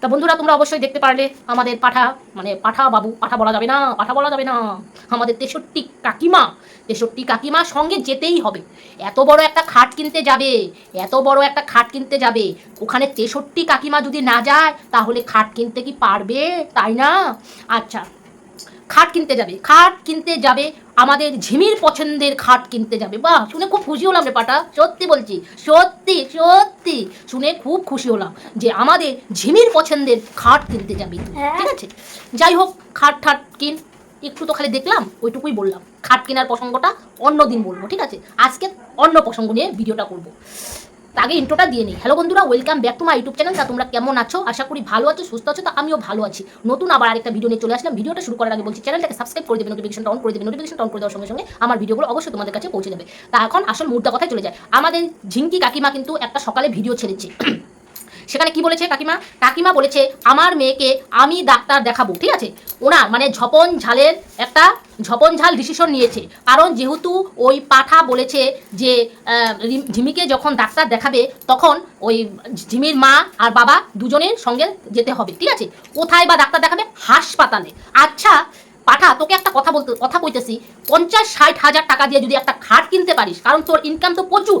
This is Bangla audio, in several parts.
তা বন্ধুরা, তোমরা অবশ্যই দেখতে পারলে আমাদের পাঠা মানে পাঠা বাবু, পাঠা বলা যাবে না, পাঠা বলা যাবে না। আমাদের তেষট্টি কাকিমা তেষট্টি কাকিমা সঙ্গে যেতেই হবে। এত বড় একটা খাট কিনতে যাবে, এত বড় একটা খাট কিনতে যাবে। ওখানে তেষট্টি কাকিমা যদি না যায়, তাহলে খাট কিনতে কি পারবে? তাই না? আচ্ছা খাট কিনতে যাবে খাট কিনতে যাবে আমাদের ঝিমির পছন্দের খাট কিনতে যাবে। বাহ শুনে খুব খুশি হলাম রে পাটা সত্যি বলছি সত্যি সত্যি। শুনে খুব খুশি হলাম যে আমাদের ঝিমির পছন্দের খাট কিনতে যাবে তুই। ঠিক আছে? যাই হোক খাট ঠাট কিন একটু তো খালি দেখলাম ওইটুকুই বললাম। খাট কেনার প্রসঙ্গটা অন্য দিন বলব ঠিক আছে? আজকে অন্য প্রসঙ্গ নিয়ে ভিডিওটা করব। আগে ইন্ট্রোটা দিয়ে নিই। হ্যালো বন্ধুরা welcome back to my YouTube channel তা তোমরা কেমন আছো? আশা করি ভালো আছো, সুস্থ আছো, তো আমিও ভালো আছি। নতুন আবার আরেকটা ভিডিও নিয়ে চলে আসলাম। ভিডিওটা শুরু করার আগে বলছি চ্যানেলটাকে সাবস্ক্রাইব করে দেবে নোটিফিকেশনটা অন করে দেবে। নোটিফিকেশন অন করে দেওয়ার সঙ্গে সঙ্গে আমার ভিডিওগুলো অবশ্যই তোমাদের কাছে পৌঁছে দেবে। তা এখন আসল মুদ্রা কথায় চলে যায়। আমাদের ঝিঙ্কি কাকিমা কিন্তু একটা সকালে ভিডিও ছেড়েছে। সেখানে কি বলেছে কাকিমা? কাকিমা বলেছে, আমার মেয়েকে আমি ডাক্তার দেখাবো, ঠিক আছে? ওনার মানে ঝপন ঝালের একটা, ঝপন ঝাল ডিসিশন নিয়েছে। কারণ যেহেতু ওই পাঠা বলেছে যে ঝিমিকে যখন ডাক্তার দেখাবে, তখন ওই ঝিমির মা আর বাবা দুজনের সঙ্গে যেতে হবে, ঠিক আছে? কোথায় বা ডাক্তার দেখাবে? হাসপাতালে। আচ্ছা পাঠা, তোকে একটা কথা বলতে, কথা কইতেছি। পঞ্চাশ ষাট হাজার টাকা দিয়ে যদি একটা খাট কিনতে পারিস, কারণ তোর ইনকাম তো প্রচুর।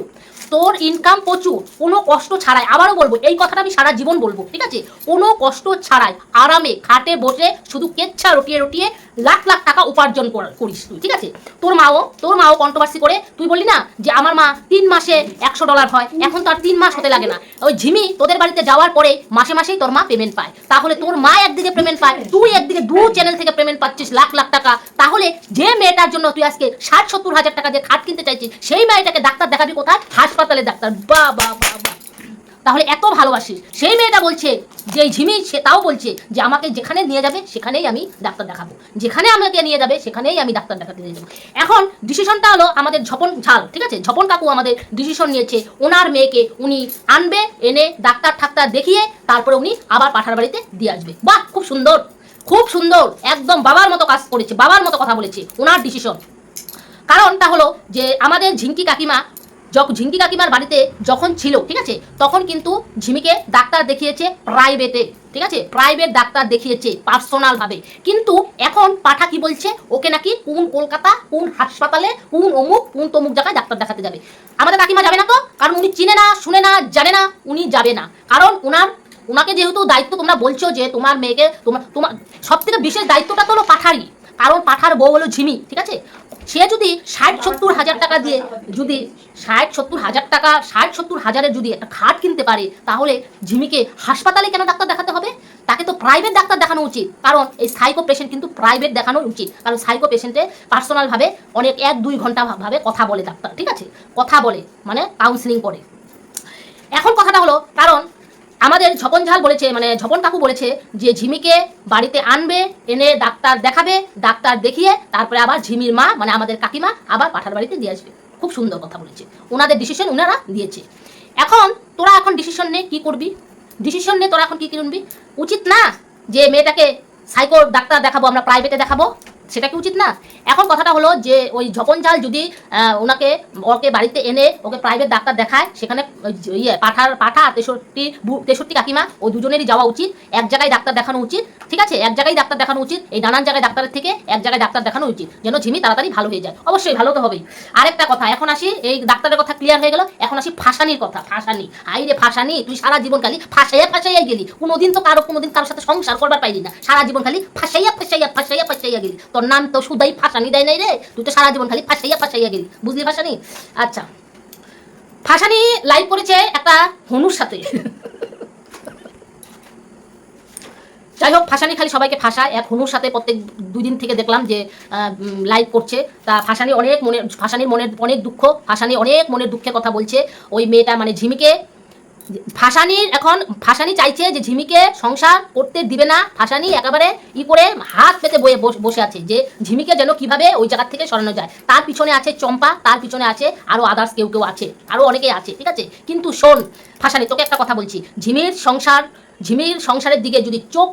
তোর ইনকাম প্রচুর, কোনো কষ্ট ছাড়াই। আবারও বলব, এই কথাটা আমি সারা জীবন বলব, ঠিক আছে? কোনো কষ্ট ছাড়াই, আরামে, খাটে, বসে শুধু কেচ্ছা রটিয়ে রটিয়ে লাখ লাখ টাকা উপার্জন কর- করিস তুই, ঠিক আছে? তোর মাও তোর মাও কন্ট্রোভার্সি করে তুই বললি না যে আমার মা তিন মাসে একশো ডলার হয়, এখন তো আর তিন মাস হতে লাগে না। ওই ঝিমি, তোদের বাড়িতে যাওয়ার পরে মাসে মাসেই তোর মা পেমেন্ট পায়। তাহলে তোর মা একদিকে পেমেন্ট পায়, তুই একদিকে দু চ্যানেল থেকে পেমেন্ট পাচ্ছিস লাখ লাখ টাকা। তাহলে যে মেয়েটার জন্য তুই আজকে ষাট সত্তর হাজার টাকা যে খাট কিনতে চাইছিস, সেই মেয়েটাকে ডাক্তার দেখাবি কোথায়? হাসপাতালে ডাক্তার বা বা বা তাহলে এত ভালোবাসিস সেই মেয়েটা বলছে যে ঝিমি, সে তাও বলছে যে আমাকে যেখানে নিয়ে যাবে, সেখানেই আমি ডাক্তার দেখাবো। যেখানে আমাকে নিয়ে যাবে, সেখানেই আমি ডাক্তার দেখাতে নিয়ে যাব। এখন ডিসিশনটা হলো আমাদের ঝপন ঝাল, ঠিক আছে? ঝপন কাকু আমাদের ডিসিশন নিয়েছে। ওনার মেয়েকে উনি আনবে, এনে ডাক্তার ঠাক্তার দেখিয়ে তারপরে উনি আবার পাঠার বাড়িতে দিয়ে আসবে। বাহ, খুব সুন্দর। খুব সুন্দর। একদম বাবার মতো কাজ করেছে, বাবার মতো কথা বলেছে। ওনার ডিসিশন কারণটা হলো যে আমাদের ঝিঙ্কি কাকিমা যখন ঝিঙ্কি কাকিমার বাড়িতে যখন ছিল, ঠিক আছে, তখন কিন্তু ঝিমিকে ডাক্তার দেখিয়েছে প্রাইভেটে ঠিক আছে প্রাইভেট ডাক্তার দেখিয়েছে পার্সোনাল ভাবে। কিন্তু এখন পাঠা কি বলছে? ওকে নাকি কোন কলকাতা, কোন হাসপাতালে, কোন অমুক, কোন তমুক জায়গায় ডাক্তার দেখাতে যাবে। আমাদের কাকিমা যাবে না তো? কারণ উনি চিনে না, শুনে না, জানে না, উনি যাবে না। কারণ ওনার, ওনাকে যেহেতু দায়িত্ব তোমরা বলছো যে তোমার মেয়েকে তোমার তোমার সব থেকে বিশেষ দায়িত্বটা তো হলো পাঠারই। কারণ পাঠার বউ হলো ঝিমি, ঠিক আছে? সে যদি ষাট, সত্তর হাজার টাকা দিয়ে যদি ষাট, সত্তর হাজার টাকা, ষাট, সত্তর হাজারের যদি একটা খাট কিনতে পারে, তাহলে ঝিমিকে হাসপাতালে কেন ডাক্তার দেখাতে হবে? তাকে তো প্রাইভেট ডাক্তার দেখানো উচিত। কারণ এই সাইকো পেশেন্ট কিন্তু প্রাইভেট দেখানো উচিত। কারণ সাইকো পেশেন্টে পার্সোনালভাবে অনেক এক, দুই ঘণ্টা ভাবে কথা বলে ডাক্তার, ঠিক আছে? কথা বলে মানে কাউন্সিলিং করে। এখন কথাটা হলো, কারণ আমাদের ঝপন ঝাল বলেছে মানে ঝপন কাকু বলেছে যে ঝিমিকে বাড়িতে আনবে, এনে ডাক্তার দেখাবে, ডাক্তার দেখিয়ে তারপরে আবার ঝিমির মা মানে আমাদের কাকিমা আবার পাঠার বাড়িতে দিয়ে আসবে। খুব সুন্দর কথা বলেছে। ওনাদের ডিসিশন ওনারা দিয়েছে। এখন তোরা এখন ডিসিশন নে কি করবি? ডিসিশন নে তোরা এখন কি কিনবি? উচিত না যে মেয়েটাকে সাইকো ডাক্তার দেখাবো, আমরা প্রাইভেটে দেখাবো। সেটা কি উচিত না? এখন কথাটা হলো যে ওই ঝপন জাল যদি ওনাকে, ওকে বাড়িতে এনে ওকে প্রাইভেট ডাক্তার দেখায়, সেখানে ইয়ে পাঠার, পাঠা, তেষট্টি তেষট্টি কাকিমা ওই দুজনেরই যাওয়া উচিত। এক জায়গায় ডাক্তার দেখানো উচিত, ঠিক আছে? এক জায়গায় ডাক্তার দেখানো উচিত, এই নানান জায়গায় ডাক্তারের থেকে এক জায়গায় ডাক্তার দেখানো উচিত, যেন ঝিমি তাড়াতাড়ি ভালো হয়ে যায়। অবশ্যই ভালো তো হবেই। আরেকটা কথা, এখন আসি, এই ডাক্তারের কথা ক্লিয়ার হয়ে গেল, এখন আসি ফাঁসানির কথা। ফাঁসানি আই রে ফাঁসানি, তুই সারা জীবন খালি ফাঁসাইয়া ফাঁসাইয়া গেলি। কোনোদিন তো কারও, কোনোদিন কারোর সাথে সংসার করবার পাইলি না। সারা জীবন খালি ফাঁসাইয়া ফাঁসাইয়া ফাঁসাইয়া ফাঁসাইয়া গেলি। তোর নাম তো সুদাই ফাঁসানি দেয় নাই রে। তুই তো সারা জীবন খালি ফাঁসাইয়া ফাঁসাইয়া গেলি। বুঝলি ফাঁসানি? আচ্ছা। ফাঁসানি লাইভ করেছে একটা হনুর সাথে। যাই হোক, ফাঁসানি খালি সবাইকে ফাঁসায়। এক হনুর সাথে প্রত্যেক দুই দিন থেকে দেখলাম যে লাইভ করছে। তা ফাঁসানি অনেক মনে ফাঁসানির মনের অনেক দুঃখ, ফাঁসানি অনেক মনের দুঃখের কথা বলছে। ওই মেয়েটা মানে ঝিমিকে ফাঁসানির এখন ফাঁসানি চাইছে যে ঝিমিকে সংসার করতে দিবে না। ফাঁসানি একেবারে ই করে হাত পেতে বয়ে বসে আছে যে ঝিমিকে যেন কীভাবে ওই জায়গার থেকে সরানো যায়। তার পিছনে আছে চম্পা, তার পিছনে আছে আরও আদার্স কেউ কেউ আছে আরও অনেকেই আছে, ঠিক আছে? কিন্তু শোন ফাঁসানি তোকে একটা কথা বলছি। ঝিমির সংসার, ঝিমির সংসারের দিকে যদি চোখ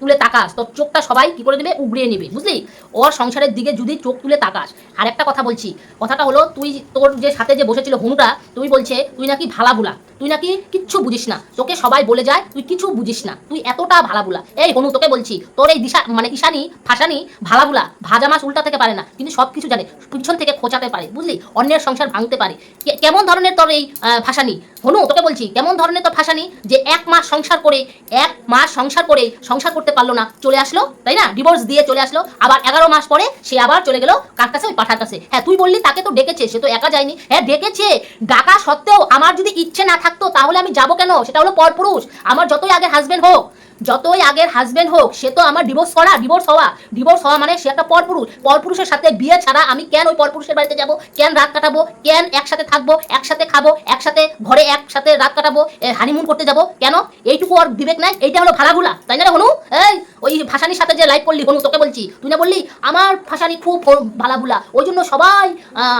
তুলে তাকাস, তোর চোখটা সবাই কি করে দেবে উগড়িয়ে নেবে, বুঝলি? ওর সংসারের দিকে যদি চোখ তুলে তাকাস। আর একটা কথা বলছি, কথাটা হলো তুই তোর যে সাথে যে বসেছিল হনুটা তুই বলছে, তুই নাকি ভালা বুলা, তুই নাকি কিচ্ছু বুঝিস না, তোকে সবাই বলে যায়, তুই কিছু বুঝিস না, তুই এতটা ভালা বুলা। এই হনু, তোকে বলছি, তোর এই দিশা মানে ঈশানি, ফাঁসানি ভালা বুলা, ভাজা মাছ উল্টা থেকে পারে না, কিন্তু সব কিছু জানে, পিছন থেকে খোঁচাতে পারে, বুঝলি? অন্যের সংসার ভাঙতে পারে। কেমন ধরনের তোর এই ভাসানি হনু, তোকে বলছি, কেমন ধরনের তোর ভাসানি যে এক মাস সংসার করে, এক মাস সংসার করে, সংসার করতে পারল না। চলে আসলো, তাই না? ডিভোর্স দিয়ে চলে আসলো। আবার এগারো মাস পরে সে আবার চলে গেল কার কাছে? ওই পাঠার কাছে। হ্যাঁ তুই বললি তাকে তো ডেকেছে, সে তো একা যায়নি। হ্যাঁ ডেকেছে। ডাকা সত্ত্বেও আমার যদি ইচ্ছে না থাকতো, তাহলে আমি যাব কেন? সেটা হলো পরপুরুষ। আমার যতই আগে হাজবেন্ড হোক যতই আগের হাজবেন্ড হোক, সে তো আমার ডিভোর্স করা ডিভোর্স হওয়া। ডিভোর্স হওয়া মানে সে একটা পরপুরুষ। পরপুরুষের সাথে বিয়ে ছাড়া আমি কেন ওই পরপুরুষের বাড়িতে যাব? কেন রাত কাটাবো? কেন একসাথে থাকব? একসাথে খাব? একসাথে ঘরে একসাথে রাত কাটাবো? হানিমুন করতে যাব? কেন? এইটুকু আর বিবেক নাই? এইটা হলো ভালাগুলা তাই না হনু? এই, ওই ভাসানির সাথে যে লাইভ করলি হনু, তোকে বলছি। তুই না বললি, আমার ভাসানি খুব ভালাগুলা ওই জন্য সবাই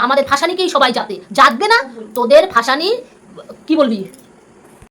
আমাদের ভাসানিকেই সবাই যাতে যাতবে না? তোদের ভাসানি, কি বলবি?